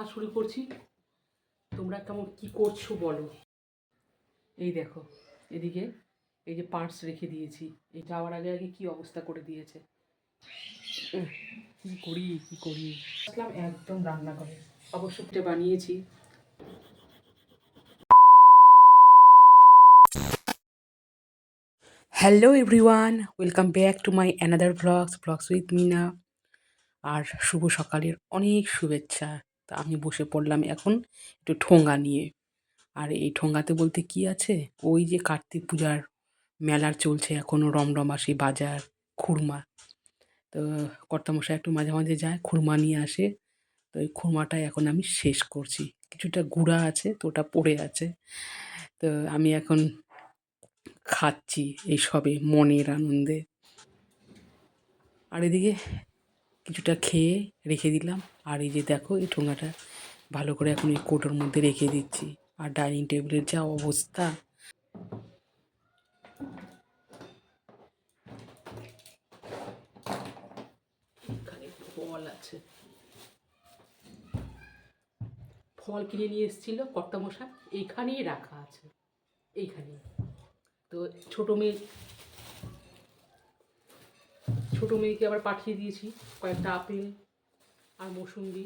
কাজ শুরু করছি। তোমরা কেমন, কি করছ বলো? এই দেখো, এদিকে এই যে পার্টস রেখে দিয়েছি। এই যাওয়ার আগে আগে কি অবস্থা করে দিয়েছে? কি করি কি করি? আসলাম একদম রান্না করে অবশ্য বানিয়েছি। Hello everyone welcome back to my another blogs blogs with Mina আর শুভ সকালের অনেক শুভেচ্ছা। তা আমি বসে পড়লাম এখন একটু ঠোঙ্গা নিয়ে। আর এই ঠোঙ্গাতে বলতে কি আছে? ওই যে কার্তিক পূজার মেলার চলছে এখনও রমরমাসি বাজার, খুরমা। তো কর্তামশাই একটু মাঝে মাঝে যায়, খুরমা নিয়ে আসে। তো এই খুরমাটা এখন আমি শেষ করছি। কিছুটা গুঁড়া আছে, তো ওটা পড়ে আছে। তো আমি এখন খাচ্ছি এই সবে মনের আনন্দে। আর এদিকে কিছুটা খেয়ে রেখে দিলাম। আর এই যে দেখো, এই ঠোঙাটা ভালো করে এখন এই কোটোর মধ্যে রেখে দিচ্ছি। আর ডাইনিং টেবিলের যা অবস্থা। ফল আছে। ফল কিনে নিয়ে এসেছিল কর্তামশাই। এইখানেই রাখা আছে। এইখানে তো ছোটো মেয়ে ছোটো মেয়েকে আবার পাঠিয়ে দিয়েছি, কয়েকটা আপেল আর মৌসুম্বি।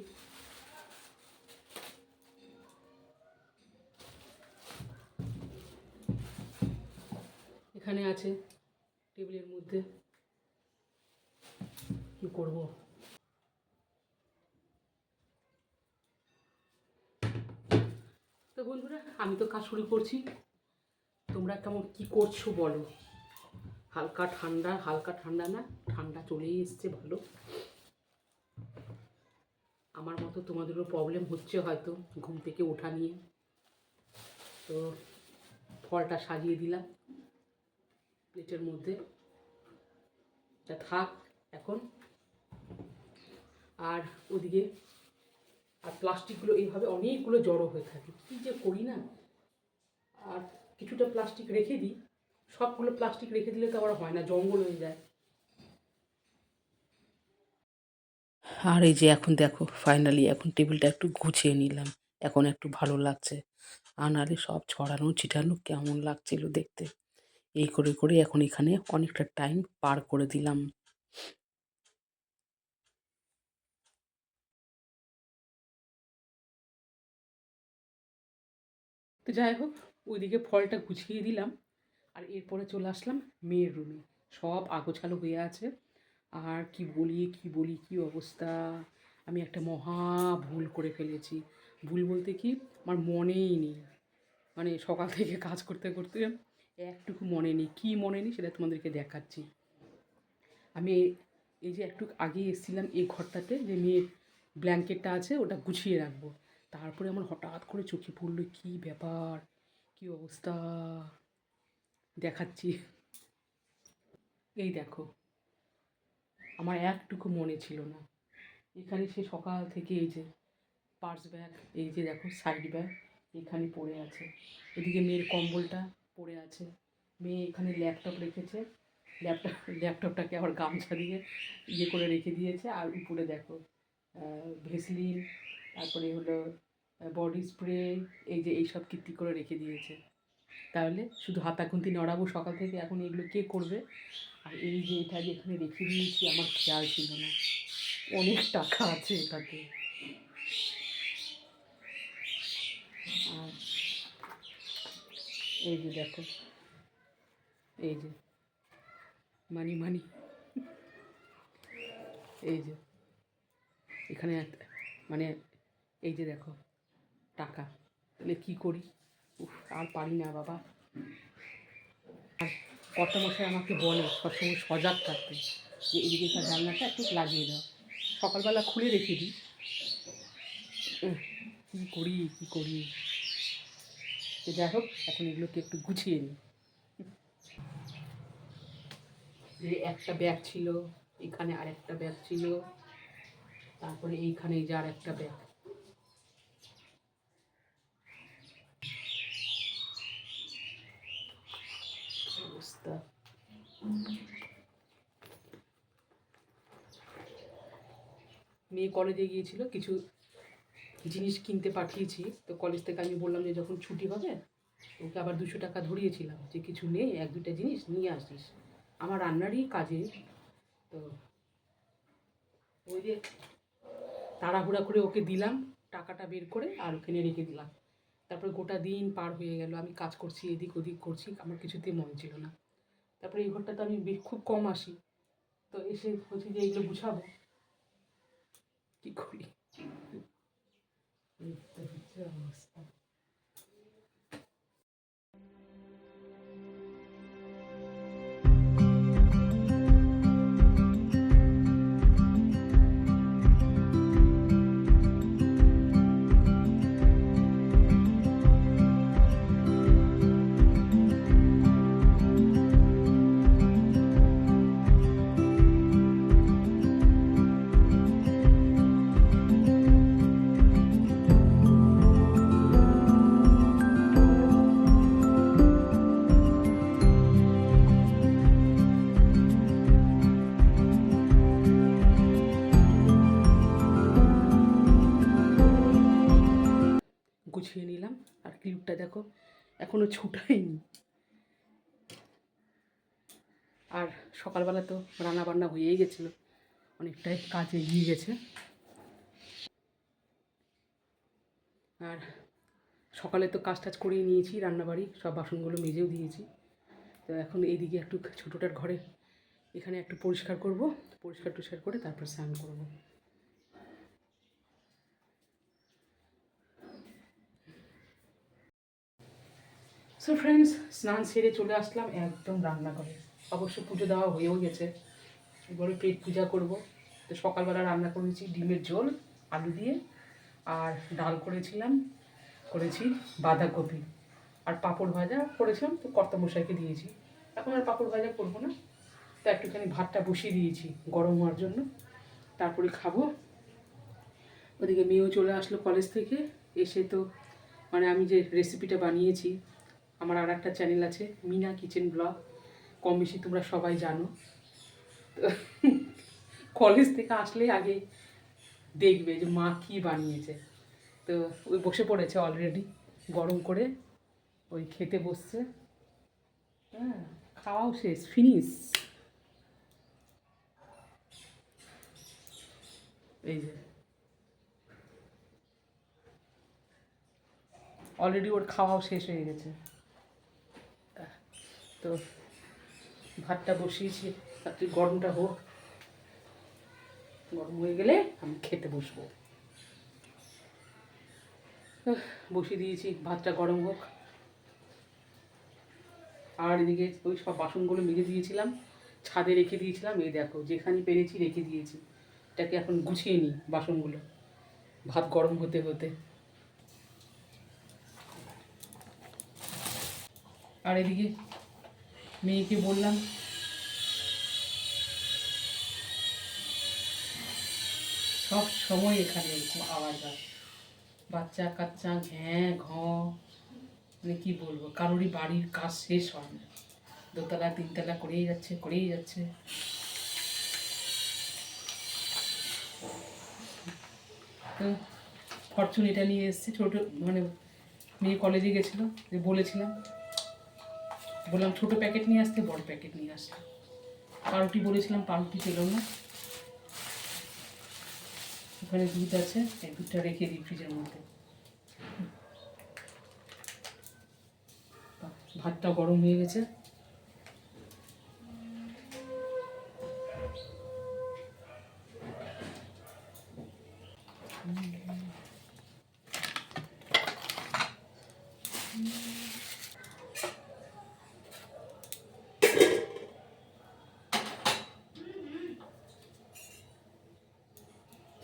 এখানে আছে টেবিলের মধ্যে। কি করব? তো বন্ধুরা, আমি তো কাজ শুরু করছি। তোমরা কেমন, কি করছ বলো? হালকা ঠান্ডা হালকা ঠান্ডা না, ঠান্ডা চলেই এসছে ভালো। আমার মতো তোমাদেরও প্রবলেম হচ্ছে হয়তো ঘুম থেকে ওঠা নিয়ে। তো ফলটা সাজিয়ে দিলাম প্লেটের মধ্যে। তা থাক এখন। আর ওদিকে, আর প্লাস্টিকগুলো এইভাবে অনেকগুলো জড়ো হয়ে থাকে। কী যে করি না? আর কিছুটা প্লাস্টিক রেখে দিই। সবগুলো প্লাস্টিক রেখে দিলে তো আবার হয় না জঙ্গল হয়ে যায়। আর এই যে এখন দেখো ফাইনালি এখন টেবিলটা একটু গুছিয়ে নিলাম এখন একটু ভালো লাগছে। আর নাহলে সব ছড়ানো ছিটানো কেমন লাগছিল দেখতে। এই করে করে এখন এখানে অনেকটা টাইম পার করে দিলাম। তো যাই হোক ওইদিকে ফলটা গুছিয়ে দিলাম। আর এরপরে চলে আসলাম মেয়ের রুমে সব আগোছালো হয়ে আছে। আর কি বলি কি বলি, কি অবস্থা? আমি একটা মহা ভুল করে ফেলেছি। ভুল বলতে কি, আমার মনেই নেই। মানে সকাল থেকে কাজ করতে করতে একটুকু মনে নেই। কী মনে নেই সেটা তোমাদেরকে দেখাচ্ছি। আমি এই যে একটু আগে এসেছিলাম এই ঘরটাতে, যে মেয়ের ব্ল্যাঙ্কেটটা আছে, ওটা গুছিয়ে রাখব। তারপরে আমার হঠাৎ করে চোখে পড়ল, কী ব্যাপার? কী অবস্থা? দেখাচ্ছি। এই দেখো। আমার একটুকু মনে ছিল না। এখানে সে সকাল থেকে এই যে পার্স ব্যাগ, এই যে দেখো সাইড ব্যাগ এখানে পড়ে আছে। এদিকে মেয়ের কম্বলটা পড়ে আছে। মেয়ে এখানে ল্যাপটপ রেখেছে। ল্যাপটপ ল্যাপটপটাকে আবার গামছা দিয়ে ইয়ে করে রেখে দিয়েছে। আর উপরে দেখো ভেসলিন, তারপরে হলো বডি স্প্রে এই যে এইসব কীর্তি করে রেখে দিয়েছে। তাহলে শুধু হাতা খুন্তি নড়াবো সকাল থেকে, এখন এগুলো কে করবে? আর এই যে এটা যে এখানে রেখে দিয়েছি, আমার খেয়াল ছিল না। অনেক টাকা আছে এটাতে। আর এই যে দেখো, এই যে, মানি মানি, এই যে, এখানে মানে এই যে দেখো, টাকা, তাহলে কী করি? উফ, আর পারি না বাবা। আর কত মশাই আমাকে বলে, সবসময় সজাগ থাকতে, যে এদিকে তার জানলাটা একটু লাগিয়ে দাও। সকালবেলা খুলে রেখে দিই। কী করি কী করি? তো যাই হোক, এখন এগুলোকে একটু গুছিয়ে নিই। যে একটা ব্যাগ ছিল, এখানে আরেকটা ব্যাগ ছিল, তারপরে এইখানে এই যে আর একটা ব্যাগ অবস্থা মেয়ে কলেজে গিয়েছিল, কিছু জিনিস কিনতে পাঠিয়েছি। তো কলেজ থেকে আমি বললাম যে যখন ছুটি হবে, ওকে আবার দুশো টাকা ধরিয়েছিলাম যে কিছু নেই, এক দুটা জিনিস নিয়ে আসিস। আমার রান্নারই কাজে। তো ওই যে তাড়াহুড়া করে ওকে দিলাম, টাকাটা বের করে আর ওখানে রেখে দিলাম। তারপর গোটা দিন পার হয়ে গেল, আমি কাজ করছি, এদিক ওদিক করছি, আমার কিছুতেই মন ছিল না। তারপরে এই ঘরটাতে আমি খুব কম আসি। তো এসে বলছি যে এইগুলো গুছাবো। কি করি? অবস্থা। দেখো এখনও ছুটাইনি। আর সকালবেলা তো রান্না বান্না হয়েই গেছিল, অনেকটাই কাজ এগিয়ে গেছে। আর সকালে তো কাজ টাজ করেই নিয়েছি, রান্নাবাড়ি, সব বাসনগুলো মেজেও দিয়েছি। তো এখন এইদিকে একটু ছোটোটার ঘরে, এখানে একটু পরিষ্কার করব, পরিষ্কার টরিষ্কার করে তারপর স্নান করব। সো ফ্রেন্ডস স্নান সেরে চলে আসলাম, একদম রান্না করে অবশ্য পুজো দেওয়া হয়েও গেছে। এবারে পেট পূজা করব। তো সকালবেলা রান্না করেছি ডিমের ঝোল, আলু দিয়ে, আর ডাল করেছিলাম, করেছি বাঁধাকপি। আর পাঁপড় ভাজা করেছিলাম, তো কর্তামশাইকে দিয়েছি। এখন আর পাঁপড় ভাজা করব না। তো একটুখানি ভাতটা বসিয়ে দিয়েছি গরম হওয়ার জন্য। তারপরে খাব। ওদিকে মেয়েও চলে আসলো কলেজ থেকে। এসে তো মানে আমি যে রেসিপিটা বানিয়েছি আমার আর একটা চ্যানেল আছে মিনা কিচেন ব্লগ কম বেশি তোমরা সবাই জানো। তো কলেজ থেকে আসলে আগে দেখবে যে মা কী বানিয়েছে। তো ওই বসে পড়েছে অলরেডি গরম করে। ওই খেতে বসছে। হ্যাঁ খাওয়াও শেষ ফিনিশ এই যে। অলরেডি ওর খাওয়াও শেষ হয়ে গেছে। তো ভাতটা বসিয়েছি তাতে গরমটা হোক। গরম হয়ে গেলে আমি খেতে বসবো। বসিয়ে দিয়েছি, ভাতটা গরম হোক। আর এদিকে ওই সব বাসনগুলো মেজে দিয়েছিলাম, ছাদে রেখে দিয়েছিলাম। এই দেখো, যেখানে পেরেছি রেখে দিয়েছি। এটাকে এখন গুছিয়ে নিই বাসনগুলো, ভাত গরম হতে হতে। আর এদিকে মেয়েকে বললাম, সব সময় এখানে এরকম আওয়াজ হয়। বাচ্চা কাচ্চা ঘ্যাঁ ঘ মানে কি বলব, কারোরই বাড়ির কাজ শেষ হয় না। দোতলা, তিনতলা করেই যাচ্ছে করেই যাচ্ছে। তো ফরচুন এটা নিয়ে এসেছি, ছোটো মানে মেয়ে কলেজে গেছিল বলেছিলাম। বললাম, ছোটো প্যাকেট নিয়ে আসতে, বড় প্যাকেট নিয়ে আসতে। পাউরুটি বলেছিলাম, পাউরুটি পেল না। ওখানে দুধ আছে, এই দুধটা রেখে দিই ফ্রিজের মধ্যে। ভাতটা গরম হয়ে গেছে।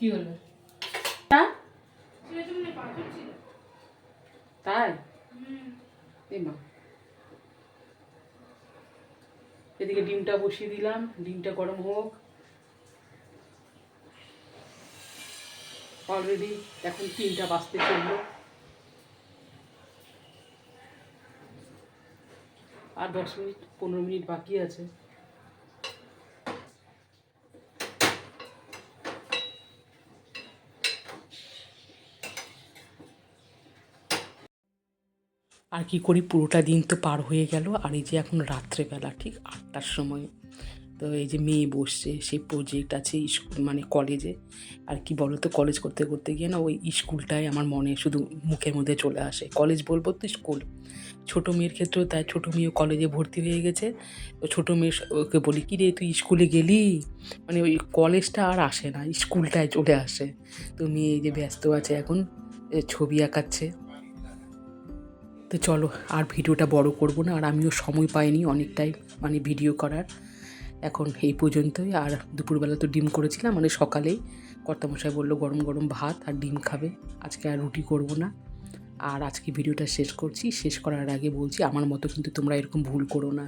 কি হলো? হ্যাঁ? তাই? এই মা। এদিকে ডিমটা বসিয়ে দিলাম ডিমটা গরম হোক। অলরেডি এখন তিনটা বাজতে চলল। আর দশ মিনিট পনেরো মিনিট বাকি আছে। আর কি করি? পুরোটা দিন তো পার হয়ে গেল। আর এই যে এখন রাত্রেবেলা, ঠিক আটটার সময়। তো এই যে মেয়ে বসছে সেই প্রজেক্ট আছে স্কুল মানে কলেজে আর কি বলো তো কলেজ করতে করতে গিয়ে না ওই স্কুলটাই আমার মনে শুধু মুখের মধ্যে চলে আসে। কলেজ বলব তো স্কুল। ছোটো মেয়ের ক্ষেত্রেও তাই, ছোটো মেয়েও কলেজে ভর্তি হয়ে গেছে। তো ছোটো মেয়ে ওকে বলি কী রে তুই স্কুলে গেলি? মানে ওই কলেজটা আর আসে না, স্কুলটায় চলে আসে। তো মেয়ে এই যে ব্যস্ত আছে এখন ছবি আঁকাচ্ছে। তো চলো, আর ভিডিওটা বড় করব না, আর আমিও সময় পাইনি অনেকটাই মানে ভিডিও করার। এখন এই পর্যন্তই, আর দুপুরবেলা তো ডিম করেছিলাম মানে সকালেই। কর্তামশাই বলল গরম গরম ভাত আর ডিম খাবে, আজকে আর রুটি করব না। আর আজকে ভিডিওটা শেষ করছি, শেষ করার আগে বলছি, আমার মতো কিন্তু তোমরা এরকম ভুল করো না।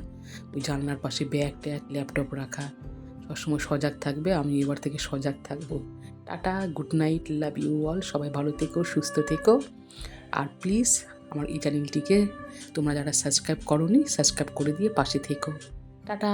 ওই জানলার পাশে ব্যাগ ট্যাগ ল্যাপটপ রাখা, সবসময় সজাগ থাকবে, আমি এবার থেকে সজাগ থাকব। Tata good night love you all সবাই ভালো থেকো, সুস্থ থেকো। আর প্লিজ আমার এই চ্যানেলটিকে তোমরা যারা সাবস্ক্রাইব করো সাবস্ক্রাইব করে দিয়ে পাশে থেকো। টাটা!